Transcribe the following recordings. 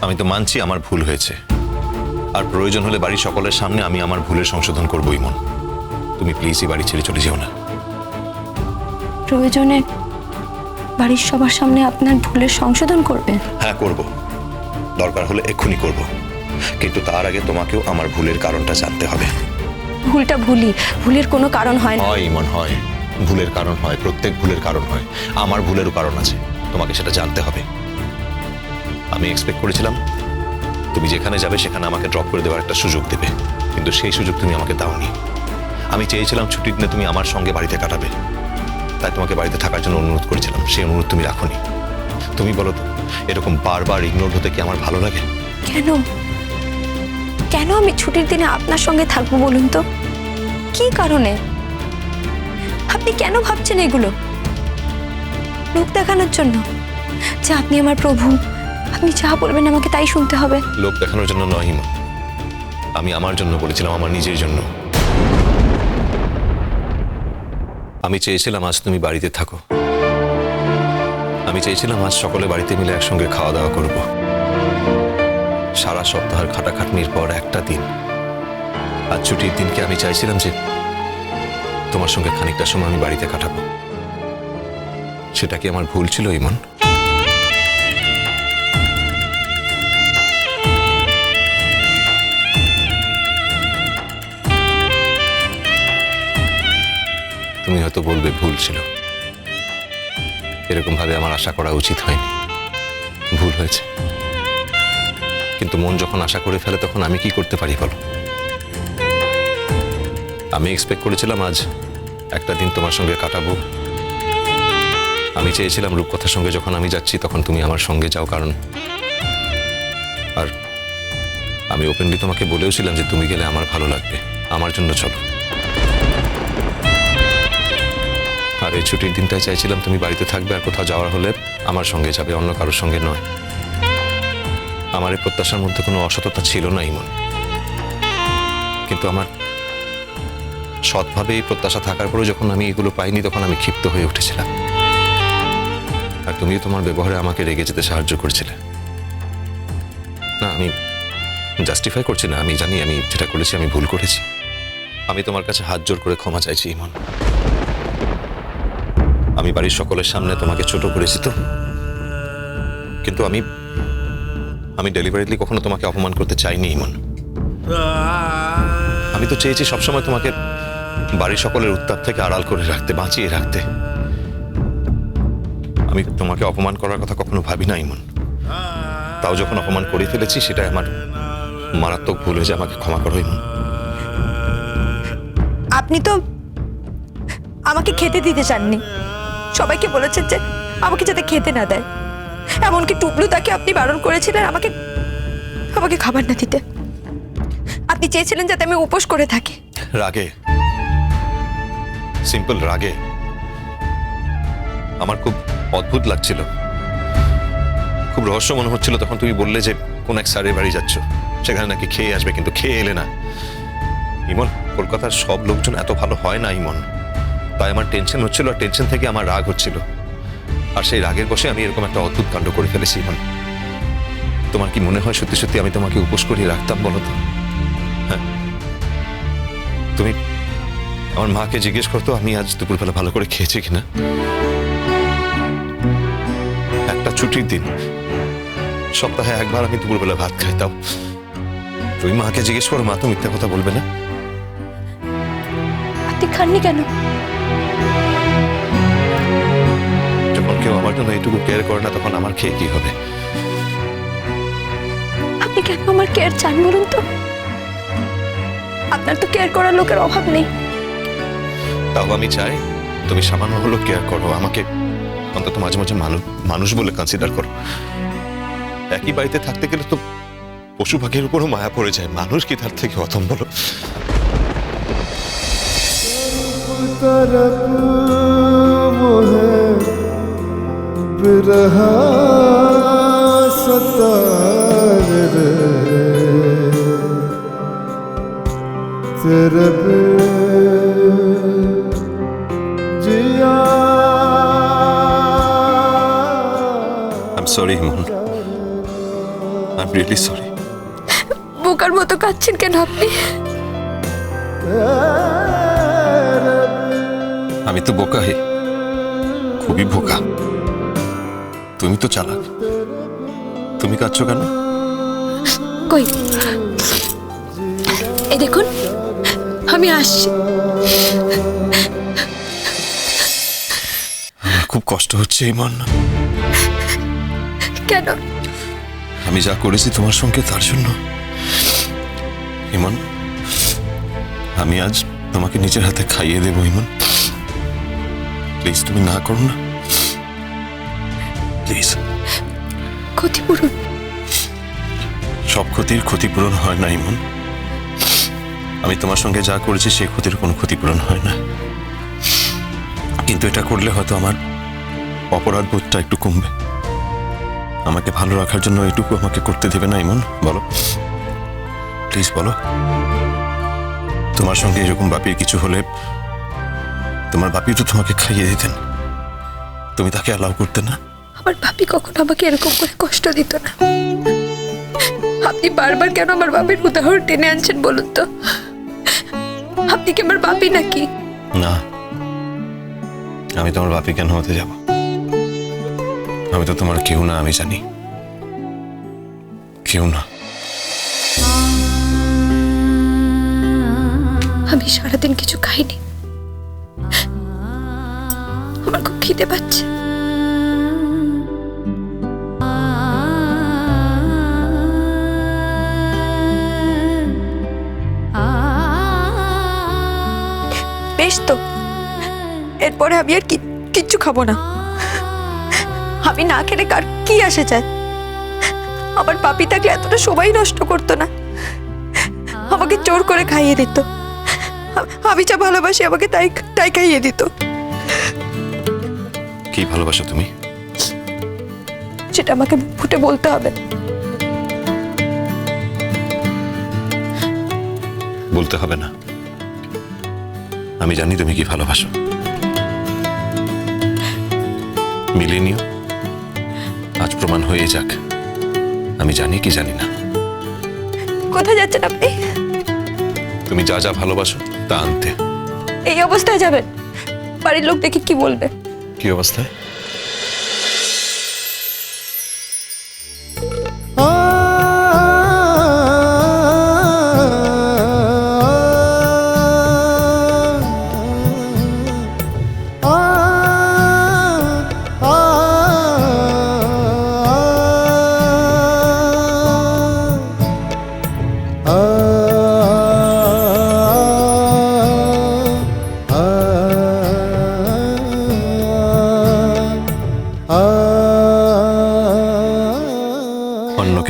আমি তো মানছি আমার ভুল হয়েছে। আর প্রয়োজন হলে বাড়ির সকলের সামনে আমি আমার ভুলের সংশোধন করবই মন তুমি প্লিজ এই বাড়ি ছেড়ে চলে যেও না। প্রয়োজনে বাড়ির সবার সামনে আপনার ভুলের সংশোধন করবেন হ্যাঁ করব। দরকার হলে এক্ষুনি করব। কিন্তু তার আগে তোমাকেও আমার ভুলের কারণটা জানতে হবে। ভুলটা ভুলই। ভুলের কোনো কারণ হয় না। হয় ইমন হয়। ভুলের কারণ হয় প্রত্যেক ভুলের কারণ হয়। আমার ভুলেরও কারণ আছে। তোমাকে সেটা জানতে হবে। আমি এক্সপেক্ট করেছিলাম, তুমি যেখানে যাবে সেখানে আমাকে ড্রপ করে দেওয়ার একটা সুযোগ দেবে। কিন্তু সেই সুযোগ তুমি আমাকে দাওনি। আমি চেয়েছিলাম ছুটির দিনে তুমি আমার সঙ্গে বাড়িতে কাটাবে। তাই তোমাকে বাড়িতে থাকার জন্য অনুরোধ করেছিলাম, সেই অনুরোধ তুমি রাখোনি। তুমি বলো তো, এরকম বারবার ইগনোর হতে কি আমার ভালো লাগে? কেন? কেন আমি ছুটির দিনে আপনার সঙ্গে থাকব বলুন তো? কি কারণে? আপনি কেন ভাবছেন এগুলো? লোক দেখানোর জন্য। যে আপনি আমার প্রভু আপনি যা বলবেন আমাকে তাই শুনতে হবে। লোক দেখানোর জন্য নয়, হিমা। আমি আমার জন্য বলেছিলাম, আমার নিজের জন্য। আমি চেয়েছিলাম আজ তুমি বাড়িতে থাকো। আমি চেয়েছিলাম আজ সকলে বাড়িতে মিলে একসঙ্গে খাওয়া দাওয়া করব। সারা সপ্তাহের খাটাখাটনির পর একটা দিন। আজ ছুটির দিনকে আমি চাইছিলাম যে তোমার সঙ্গে খানিকটা সময় আমি বাড়িতে কাটাবো। সেটা কি আমার ভুল ছিল, ইমন? তুমি হয়তো বলবে ভুল ছিল। এরকম ভাবে আমার আশা করা উচিত হয়নি। ভুল হয়েছে। কিন্তু মন যখন আশা করে ফেলে, তখন আমি কি করতে পারি বলো? আমি এক্সপেক্ট করেছিলাম আজ একটা দিন তোমার সঙ্গে কাটাবো। আমি চেয়েছিলাম রূপকথার সঙ্গে যখন আমি যাচ্ছি, তখন তুমি আমার সঙ্গে যাও, কারণ আর আমি ওপেনলি তোমাকে বলেওছিলাম যে তুমি গেলে আমার ভালো লাগবে। আমার জন্য চলো। আর এই ছুটির দিনটাই চাইছিলাম তুমি বাড়িতে থাকবে আর কোথাও যাওয়ার হলে আমার সঙ্গে যাবে, অন্য কারোর সঙ্গে নয়। আমার এই প্রত্যাশার মধ্যে কোনো অসততা ছিল না, ইমন। কিন্তু আমার সৎভাবে এই প্রত্যাশা থাকার পরেও যখন আমি এগুলো পাইনি, তখন আমি ক্ষিপ্ত হয়ে উঠেছিলাম। আর তুমিও তোমার ব্যবহারে আমাকে রেগে যেতে সাহায্য করেছিলে। না, আমি জাস্টিফাই করছি না, আমি জানি, আমি যেটা করেছি, আমি ভুল করেছি। আমি তোমার কাছে হাত জোর করে ক্ষমা চাইছি, ইমন। আমি বাড়ির সকলের সামনে তোমাকে ছোট করেছি তো। কিন্তু আমি আমি ডেলিভারিলি কখনো তোমাকে অপমান করতে চাইনি, ইমন। আমি তো চেয়েছি সবসময় তোমাকে বাড়ির সকলের উত্তাপ থেকে আড়াল করে রাখতে, বাঁচিয়ে রাখতে। আমি তোমাকে অপমান করার কথা কখনো ভাবি না, ইমন। তাও যখন অপমান করে ফেলেছি, সেটাই আমার মারাত্মক ভুল হয়েছে, আমাকে ক্ষমা করো, ইমন। আপনি তো আমাকে খেতে দিতে চাননি। সবাইকে বলেছেন যে আমাকে যাতে খেতে না দেয়। এমনকি টুকলু তাকে আপনি বারণ করেছিলেন আমাকে আমাকে খাবার না দিতে। আপনি চেয়েছিলেন যাতে আমি উপোস করে থাকি। রাগে। সিম্পল রাগে। আমার খুব অদ্ভুত লাগছিল। খুব রহস্য মনে হচ্ছিল তখন তুমি বললে যে কোন এক স্যারের বাড়ি যাচ্ছ। সেখানে নাকি খেয়ে আসবে, কিন্তু খেয়ে এলে না। ইমন, কলকাতার সব লোকজন এত ভালো হয় না, ইমন। তাই আমার টেনশন হচ্ছিল আর টেনশন থেকে আমার রাগ হচ্ছিল। আর সেই রাগের বসে আমি এরকম একটা অদ্ভুত কাণ্ড করে ফেলেছি, ইমন। তোমার কি মনে হয় সত্যি সত্যি আমি তোমাকে উপোস করিয়ে রাখতাম বলো তো? হ্যাঁ। তুমি আমার মাকে জিজ্ঞেস করতো, আমি আজ দুপুরবেলা ভালো করে খেয়েছি কিনা? একটা ছুটির দিন। সপ্তাহে একবার আমি দুপুরবেলা ভাত খাই তাও তুমি মাকে জিজ্ঞেস করো, মা তো মিথ্যা কথা বলবে না? খাননি কেন? কেউ আমার জন্য এইটুকু কেয়ার করে না তখন আমার খেয়ে কি হবে আপনি কেন আমার কেয়ার চান বলুন তো আপনার তো কেয়ার করার লোকের অভাব নেই তাও আমি চাই তুমি সামান্য হলো কেয়ার করো আমাকে অন্তত মাঝে মাঝে মানুষ মানুষ বলে কনসিডার করো একই বাড়িতে থাকতে গেলে তো পশু পাখির উপরও মায়া পড়ে যায় মানুষ কি তার থেকে অথম বলো तरफ मोहे बिरहा सतार रे तेरे बिन जिया I sorry Himon I am really sorry বোকার মতো কাঁদছেন কেন আপনি আমি তো বোকা হে খুবই বোকা তুমি তো চালাক। তুমি কাঁদছো কেন? কই? এই দেখুন আমি আসছি। খুব কষ্ট হচ্ছে ইমন। কেন? আমি যা করেছি তোমার সঙ্গে তার জন্য। ইমন আমি আজ তোমাকে নিজের হাতে খাইয়ে দেবো ইমন। প্লিজ তুমি না করো না। প্লিজ ক্ষতিপূরণ। সব ক্ষতির ক্ষতিপূরণ হয় না ইমন। আমি তোমার সঙ্গে যা করেছি সেই ক্ষতির কোনো ক্ষতিপূরণ হয় না। কিন্তু এটা করলে হয়তো আমার অপরাধ বোধটা একটু কমবে। আমাকে ভালো রাখার জন্য এটুকু আমাকে করতে দেবে না ইমন। বলো। প্লিজ বলো। তোমার সঙ্গে এরকম বাপির কিছু হলে তোমার বাপি তো তোমাকে খাইয়ে দিতেন। তুমি তাকে অ্যালাউ করতে না? আমার ভাবি কখনো আমাকে এরকম করে কষ্ট দিত না। আপনি বারবার কেন আমার বাপের উদাহরণ টেনে আনছেন বলুন তো? আপনি কি আমার বাপি নাকি? না। আমি তোমার বাপি কেন হতে যাব? আমি তো তোমার কেউ না আমি জানি। কেউ না। আমি সারাদিন কিছু খাইনি। আমার খুব খিদে পাচ্ছে। বেশ তো। এরপরে আমি আর কিচ্ছু খাব না। আমি না খেলে কার কি আসে যায়? আমার পাপি থাকলে এতটা সবাই নষ্ট করতো না। আমাকে জোর করে খাইয়ে দিত। আমি যা ভালোবাসি আমাকে তাই তাই খাইয়ে দিত। কি ভালোবাসো তুমি? সেটা আমাকে ফুটে বলতে হবে। বলতে হবে না। আমি জানি তুমি কি ভালোবাসো। মিলিয়ে নিও। আজ প্রমাণ হয়ে যাক। আমি জানি কি জানি না। কোথায় যাচ্ছেন আপনি? তুমি যা যা ভালোবাসো তা আনতে। এই অবস্থায় যাবেন। বাড়ির লোক দেখে কি বলবে? কি অবস্থায়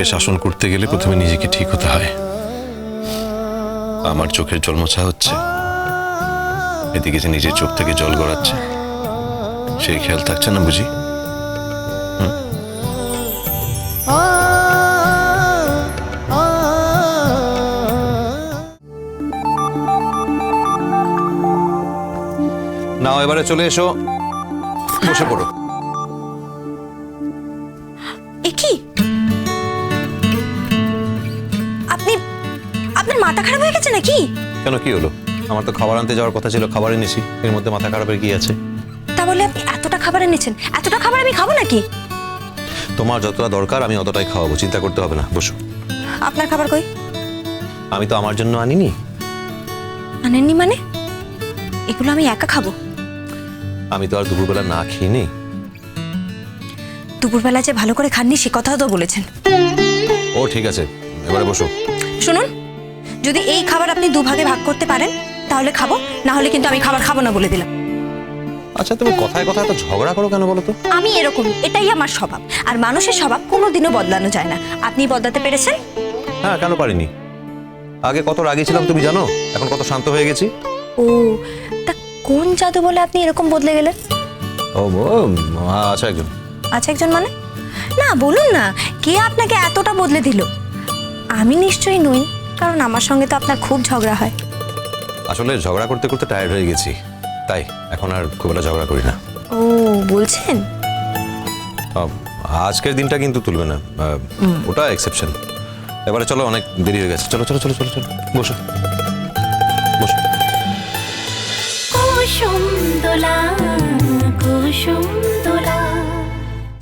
অন্যকে শাসন করতে গেলে প্রথমে নিজেকে ঠিক হতে হয়। আমার চোখের জল মোছা হচ্ছে। এদিকে যে নিজের চোখ থেকে জল গড়াচ্ছে। সেই খেয়াল থাকছে না বুঝি? নাও, এবারে চলে এসো। বসে পড়ো। মাথা খারাপ হয়ে গেছে নাকি? কেন কি হলো? আমার তো খাবার আনতে যাওয়ার কথা ছিল খাবার এনেছি। এর মধ্যে মাথা খারাপের কি আছে? তা বলে আপনি এতটা খাবার এনেছেন এতটা খাবার আমি খাব নাকি? তোমার যতটা দরকার আমি অতটাই খাওয়াবো চিন্তা করতে হবে না বসো। আপনার খাবার কই? আমি তো আমার জন্য আনিনি। আনেননি মানে? এগুলো আমি একা খাব। আমি তো আর দুপুরবেলা না খেয়ে নেই। দুপুরবেলা যে ভালো করে খাননি সে কথাও তো বলেছেন। ও ঠিক আছে এবারে বসো। শুনুন যদি এই খাবার আপনি দুভাগে ভাগ করতে পারেন তাহলে খাব না হলে কিন্তু আমি খাবার খাব না বলে দিলাম। আচ্ছা তুমি কথায় কথায় তো ঝগড়া করো কেন বলো তো? আমি এরকমই এটাই আমার স্বভাব। আর মানুষের স্বভাব কোনোদিনও বদলানো যায় না। আপনি বদলাতে পেরেছেন? হ্যাঁ কেন পারিনি? আগে কত রাগী ছিলাম তুমি জানো? এখন কত শান্ত হয়ে গেছি। ও তা কোন জাদু বলে আপনি এরকম বদলে গেলেন? ও ও, আচ্ছা একজন। আচ্ছা একজন মানে? না বলুন না কে আপনাকে এতটা বদলে দিল? আমি নিশ্চয়ই নই। কারণ আমার সঙ্গে তো আপনার খুব ঝগড়া হয়। আসলে ঝগড়া করতে করতে টায়ার্ড হয়ে গেছি। তাই এখন আর খুব একটা ঝগড়া করি না। ও বলছেন? আজকের দিনটা কিন্তু তুলবে না। ওটা এক্সেপশন এবারে চলো অনেক দেরি হয়ে গেছে। চলো চলো চলো চলো চলো। বসো।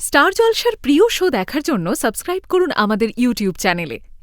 স্টার জলসার প্রিয় শো দেখার জন্য সাবস্ক্রাইব করুন আমাদের ইউটিউব চ্যানেলে।